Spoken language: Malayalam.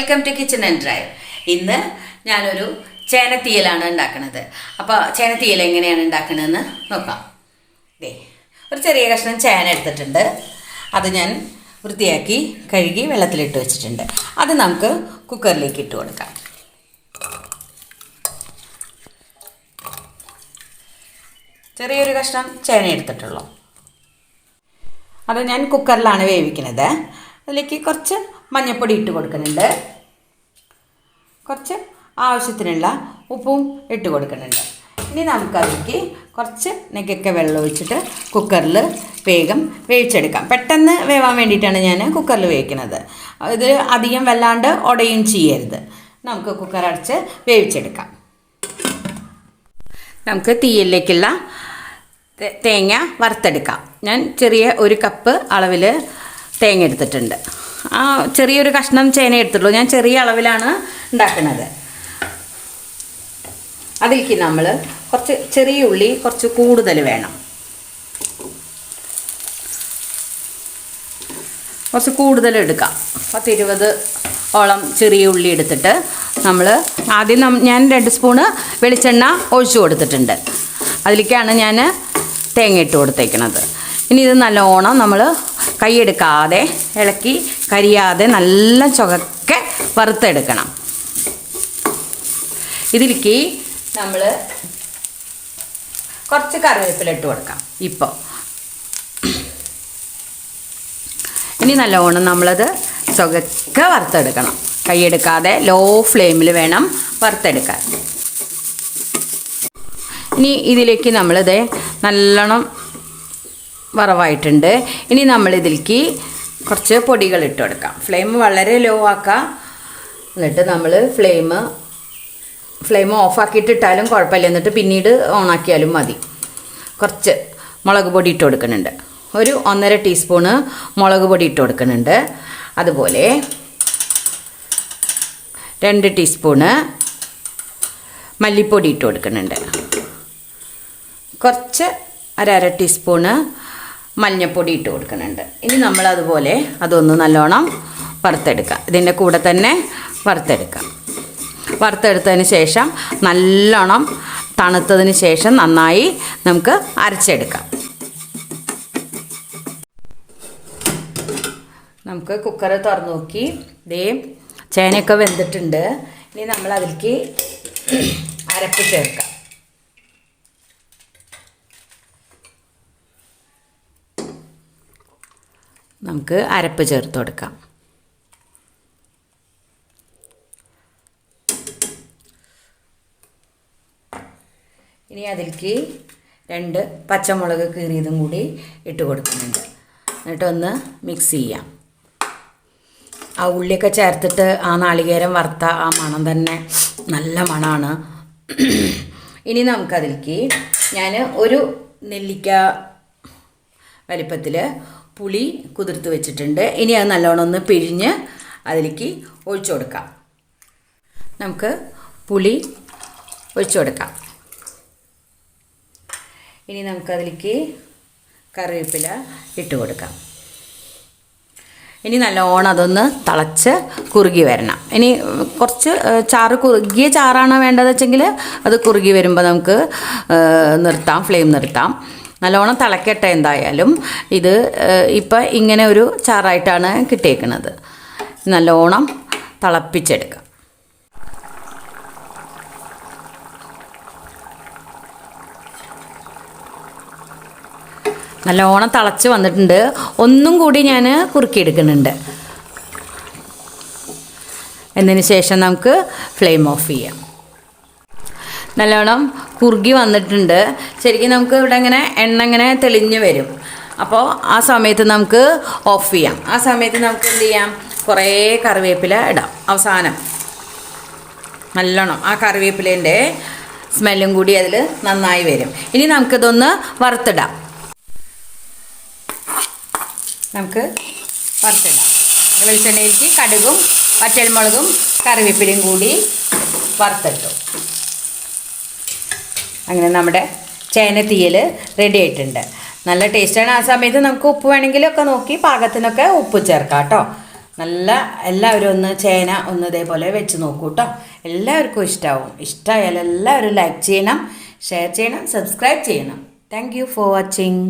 Welcome to kitchen and drive ഇന്ന് ഞാനൊരു ചേനത്തീയലാണ് ഉണ്ടാക്കുന്നത് അപ്പോൾ ചേനത്തീയൽ എങ്ങനെയാണ് ഉണ്ടാക്കണതെന്ന് നോക്കാം. ദേ ഒരു ചെറിയ കഷ്ണം ചേന എടുത്തിട്ടുണ്ട്. അത് ഞാൻ വൃത്തിയാക്കി കഴുകി വെള്ളത്തിലിട്ട് വെച്ചിട്ടുണ്ട്. അത് നമുക്ക് കുക്കറിലേക്ക് ഇട്ട് കൊടുക്കാം. ചെറിയൊരു കഷ്ണം ചേന എടുത്തിട്ടുള്ളൂ. അത് ഞാൻ കുക്കറിലാണ് വേവിക്കുന്നത്. അതിലേക്ക് കുറച്ച് മഞ്ഞൾപ്പൊടി ഇട്ട് കൊടുക്കുന്നുണ്ട്. കുറച്ച് ആവശ്യത്തിനുള്ള ഉപ്പും ഇട്ട് കൊടുക്കുന്നുണ്ട്. ഇനി നമുക്കതിലേക്ക് കുറച്ച് നെക്കൊക്കെ വെള്ളം ഒഴിച്ചിട്ട് കുക്കറിൽ വേഗം വേവിച്ചെടുക്കാം. പെട്ടെന്ന് വേവാൻ വേണ്ടിയിട്ടാണ് ഞാൻ കുക്കറിൽ വേവിക്കുന്നത്. ഇത് അധികം വല്ലാണ്ട് ഉടയും ചെയ്യരുത്. നമുക്ക് കുക്കർ അടച്ച് വേവിച്ചെടുക്കാം. നമുക്ക് തീയിലേക്കുള്ള തേങ്ങ വറുത്തെടുക്കാം. ഞാൻ ചെറിയ ഒരു കപ്പ് അളവിൽ തേങ്ങ എടുത്തിട്ടുണ്ട്. ആ ചെറിയൊരു കഷ്ണം ചേന എടുത്തുള്ളൂ ഞാൻ ചെറിയ അളവിലാണ് ഉണ്ടാക്കുന്നത് അതിലേക്ക് നമ്മൾ കുറച്ച് ചെറിയ ഉള്ളി കുറച്ച് കൂടുതൽ വേണം. കുറച്ച് കൂടുതൽ എടുക്കാം. പത്ത് ഇരുപത് ഓളം ചെറിയ ഉള്ളി എടുത്തിട്ട് നമ്മൾ ആദ്യം ഞാൻ രണ്ട് സ്പൂണ് വെളിച്ചെണ്ണ ഒഴിച്ചു കൊടുത്തിട്ടുണ്ട്. അതിലേക്കാണ് ഞാൻ തേങ്ങ ഇട്ട് കൊടുത്തേക്കണത്. ഇനി ഇത് നല്ലോണം നമ്മൾ കൈയെടുക്കാതെ ഇളക്കി കരിയാതെ നല്ല ചുവക്കെ വറുത്തെടുക്കണം. ഇതിലേക്ക് നമ്മൾ കുറച്ച് കറിവേപ്പില ഇട്ട് കൊടുക്കാം. ഇപ്പോൾ ഇനി നല്ലോണം നമ്മളത് ചുവക്കെ വറുത്തെടുക്കണം. കൈയെടുക്കാതെ ലോ ഫ്ലെയിമിൽ വേണം വറുത്തെടുക്കാൻ. ഇനി ഇതിലേക്ക് നമ്മളിത് നല്ലോണം വറവായിട്ടുണ്ട്. ഇനി നമ്മൾ ഇതിലേക്ക് കുറച്ച് പൊടികൾ ഇട്ട് കൊടുക്കാം. ഫ്ലെയിം വളരെ ലോ ആക്കാം. എന്നിട്ട് നമ്മൾ ഫ്ലെയിം ഫ്ലെയിം ഓഫാക്കിയിട്ട് ഇട്ടാലും കുഴപ്പമില്ല. എന്നിട്ട് പിന്നീട് ഓണാക്കിയാലും മതി. കുറച്ച് മുളക് പൊടി ഇട്ട് കൊടുക്കുന്നുണ്ട്. ഒരു ഒന്നര ടീസ്പൂണ് മുളക് പൊടി ഇട്ട് കൊടുക്കുന്നുണ്ട്. അതുപോലെ രണ്ട് ടീസ്പൂണ് മല്ലിപ്പൊടി ഇട്ട് കൊടുക്കുന്നുണ്ട്. കുറച്ച് അര അര ടീസ്പൂണ് മഞ്ഞൾപ്പൊടി ഇട്ട് കൊടുക്കുന്നുണ്ട്. ഇനി നമ്മൾ അതുപോലെ അതൊന്ന് നല്ലോണം വറുത്തെടുക്കുക ഇതിന്റെ കൂടെ തന്നെ വറുത്തെടുക്കുക വറുത്തെടുത്തതിന് ശേഷം നല്ലോണം തണുത്തതിന് ശേഷം നന്നായി നമുക്ക് അരച്ചെടുക്കാം. നമുക്ക് കുക്കർ തുറന്നു നോക്കി. ദേ ചേനയൊക്കെ വെന്തിട്ടുണ്ട്. ഇനി നമ്മൾ അതിലേക്ക് അരപ്പ് ചേർക്കാം. നമുക്ക് അരപ്പ് ചേർത്ത് കൊടുക്കാം. ഇനി അതിലേക്ക് രണ്ട് പച്ചമുളക് കീറിയതും കൂടി ഇട്ട് കൊടുക്കുന്നുണ്ട്. എന്നിട്ടൊന്ന് മിക്സ് ചെയ്യാം. ആ ഉള്ളിയൊക്കെ ചേർത്തിട്ട് ആ നാളികേരം വറുത്ത ആ മണം തന്നെ നല്ല മണമാണ് ഇനി നമുക്കതിലേക്ക് ഞാൻ ഒരു നെല്ലിക്ക വലിപ്പത്തിൽ പുളി കുതിർത്ത് വെച്ചിട്ടുണ്ട്. ഇനി അത് നല്ലോണം ഒന്ന് പിഴിഞ്ഞ് അതിലേക്ക് ഒഴിച്ചു കൊടുക്കാം. നമുക്ക് പുളി ഒഴിച്ചു കൊടുക്കാം. ഇനി നമുക്കതിലേക്ക് കറിവേപ്പില ഇട്ട് കൊടുക്കാം. ഇനി നല്ലോണം അതൊന്ന് തിളച്ച് കുറുകി വരണം. ഇനി കുറച്ച് ചാറ് കുറുകിയ ചാറാണ് വേണ്ടതെന്ന് വെച്ചെങ്കിൽ അത് കുറുകി വരുമ്പോൾ നമുക്ക് നിർത്താം ഫ്ലെയിം നിർത്താം. നല്ലോണം തിളക്കട്ടെ എന്തായാലും. ഇത് ഇപ്പം ഇങ്ങനെ ഒരു ചാറായിട്ടാണ് കിട്ടിയേക്കുന്നത് നല്ലോണം തിളപ്പിച്ചെടുക്കാം. നല്ലോണം തിളച്ച് വന്നിട്ടുണ്ട്. ഒന്നും കൂടി ഞാൻ കുറുക്കിയെടുക്കുന്നുണ്ട്. എന്നതിന് ശേഷം നമുക്ക് ഫ്ലെയിം ഓഫ് ചെയ്യാം. നല്ലോണം കുറുകി വന്നിട്ടുണ്ട്. ശരിക്കും നമുക്ക് ഇവിടെ ഇങ്ങനെ എണ്ണ ഇങ്ങനെ തെളിഞ്ഞ് വരും. അപ്പോൾ ആ സമയത്ത് നമുക്ക് ഓഫ് ചെയ്യാം. ആ സമയത്ത് നമുക്ക് എന്ത് ചെയ്യാം? കുറേ കറിവേപ്പില ഇടാം. അവസാനം നല്ലോണം ആ കറിവേപ്പിലേന്റെ സ്മെല്ലും കൂടി അതിൽ നന്നായി വരും. ഇനി നമുക്കിതൊന്ന് വറുത്തിടാം. നമുക്ക് വറുത്തിടാം. വെളിച്ചെണ്ണയിലേക്ക് കടുകും പച്ചമുളകും കറിവേപ്പിലയും കൂടി വറുത്തിട്ടു. അങ്ങനെ നമ്മുടെ ചേനത്തീയൽ റെഡി ആയിട്ടുണ്ട്. നല്ല ടേസ്റ്റാണ് ആ സമയത്ത് നമുക്ക് ഉപ്പ് വേണമെങ്കിലൊക്കെ നോക്കി പാകത്തിനൊക്കെ ഉപ്പ് ചേർക്കാം കേട്ടോ. നല്ല എല്ലാവരും ഒന്ന് ചേന ഒന്ന് ഇതേപോലെ വെച്ച് നോക്കൂ കേട്ടോ. എല്ലാവർക്കും ഇഷ്ടമാവും ഇഷ്ടമായാൽ എല്ലാവരും ലൈക്ക് ചെയ്യണം ഷെയർ ചെയ്യണം സബ്സ്ക്രൈബ് ചെയ്യണം. Thank for watching